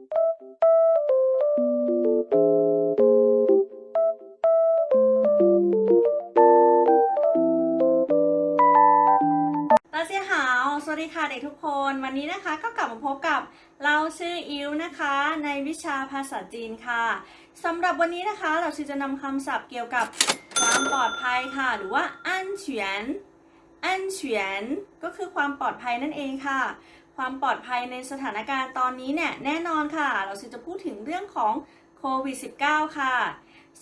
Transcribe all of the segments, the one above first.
ลาเซียหาว สวัสดีค่ะเด็กทุกคน วันนี้นะคะก็กลับมาพบกับเราชื่ออิวนะคะ ในวิชาภาษาจีนค่ะสำหรับวันนี้นะคะเราชื่อจะนำคำศัพท์เกี่ยวกับความปลอดภัยค่ะ หรือว่าอันเฉียนอันเฉียนก็คือความปลอดภัยนั่นเองค่ะ ความปลอดภัยในสถานการณ์ตอนนี้เนี่ยแน่นอนค่ะ เราจะพูดถึงเรื่องของโควิด -19 ค่ะ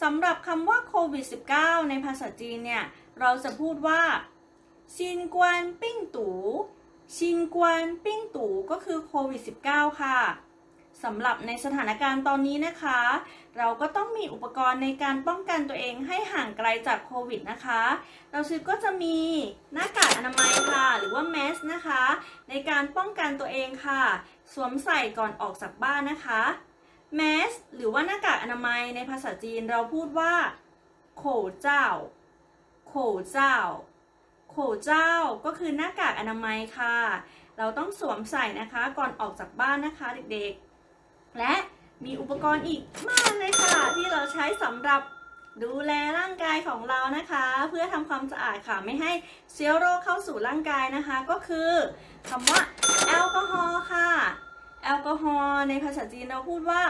สำหรับคำว่าโควิด -19 ในภาษาจีนเนี่ย เราจะพูดว่าชินกวนปิ้งตูชินกวนปิ้งตูก็คือโควิด -19 ค่ะ สำหรับในสถานการณ์ตอนนี้นะคะ เราก็ต้องมีอุปกรณ์ในการป้องกันตัวเองให้ห่างไกลจากโควิดนะคะ เราซื้อก็จะมีหน้ากากอนามัยค่ะ หรือว่าแมสนะคะ ในการป้องกันตัวเองค่ะ สวมใส่ก่อนออกจากบ้านนะคะแมสหรือว่าหน้ากากอนามัยในภาษาจีนเราพูดว่าโขเจ้าโขเจ้าโขเจ้าก็คือหน้ากากอนามัยค่ะ เราต้องสวมใส่นะคะก่อนออกจากบ้านนะคะเด็กๆ และมีอุปกรณ์อีกมากเลยค่ะ ที่เราใช้สำหรับดูแลร่างกายของเรานะคะ เพื่อทำความสะอาดค่ะไม่ให้เชื้อโรคเข้าสู่ร่างกายนะคะ ก็คือคำว่าแอลกอฮอล์ค่ะ แอลกอฮอล์ในภาษาจีนเราพูดว่า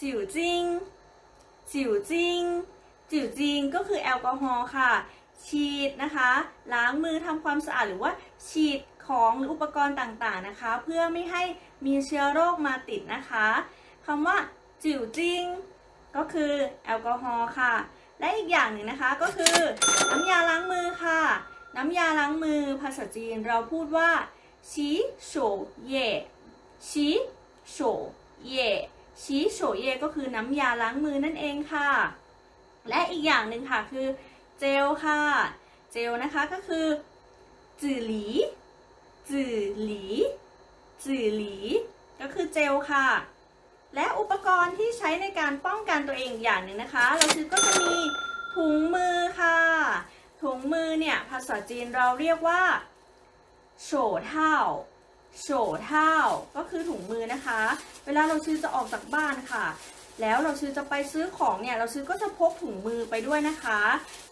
จิ๋วจิง จิ๋วจิง จิ๋วจิงก็คือแอลกอฮอล์ค่ะ ฉีดนะคะ ล้างมือทำความสะอาดหรือว่าฉีด ของหรืออุปกรณ์ต่างๆนะคะ เพื่อไม่ให้มีเชื้อโรคมาติดนะคะคำว่าจิ๋วจิง ก็คือแอลกอฮอล์ค่ะ และอีกอย่างหนึ่งนะคะก็คือ น้ำยาล้างมือค่ะ น้ำยาล้างมือภาษาจีนเราพูดว่าชีโฉเย่ชีโฉเย่ชีโฉเย่ก็คือน้ำยาล้างมือนั่นเองค่ะ และอีกอย่างหนึ่งค่ะคือเจลค่ะ เจลนะคะก็คือจื่อหลี จื่อหลีจื่อหลี ก็คือเจลค่ะ และอุปกรณ์ที่ใช้ในการป้องกันตัวเองอย่างหนึ่งนะคะ เราคือก็จะมีถุงมือค่ะ ถุงมือเนี่ยภาษาจีนเราเรียกว่าโฉเท่าโฉเท่าก็คือถุงมือนะคะ เวลาเราชื่อจะออกจากบ้านค่ะ แล้วเราซื้อจะไปซื้อของเนี่ย เราซื้อก็จะพกถุงมือไปด้วยนะคะ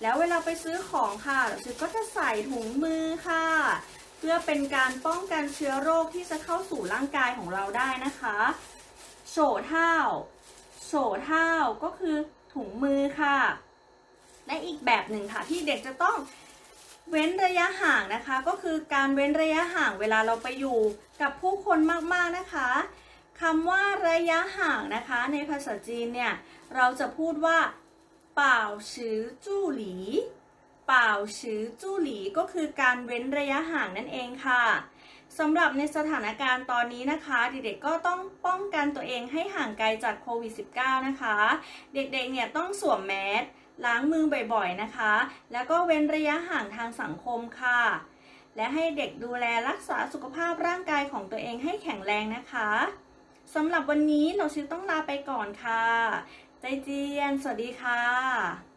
แล้วเวลาไปซื้อของค่ะ เราซื้อก็จะใส่ถุงมือค่ะ เพื่อเป็นการป้องกันเชื้อโรคที่จะเข้าสู่ร่างกายของเราได้นะคะโฉเท่าโฉเท่าก็คือถุงมือค่ะ และอีกแบบหนึ่งค่ะที่เด็กจะต้องเว้นระยะห่างนะคะ ก็คือการเว้นระยะห่างเวลาเราไปอยู่กับผู้คนมากๆนะคะคำว่าระยะห่างนะคะ ในภาษาจีนเนี่ย เราจะพูดว่าเป่าชือจู่หลี เป่าชือจู่หลีก็คือการเว้นระยะห่างนั่นเองค่ะสำหรับในสถานการณ์ตอนนี้นะคะเด็กๆก็ต้องป้องกันตัวเองให้ห่างไกลจากโควิด -19 นะคะ เด็กๆเนี่ยต้องสวมแมสล้างมือบ่อยๆนะคะ แล้วก็เว้นระยะห่างทางสังคมค่ะ และให้เด็กดูแลรักษาสุขภาพร่างกายของตัวเองให้แข็งแรงนะคะสำหรับวันนี้เราชิวต้องลาไปก่อนค่ะ ใจเจียน สวัสดีค่ะ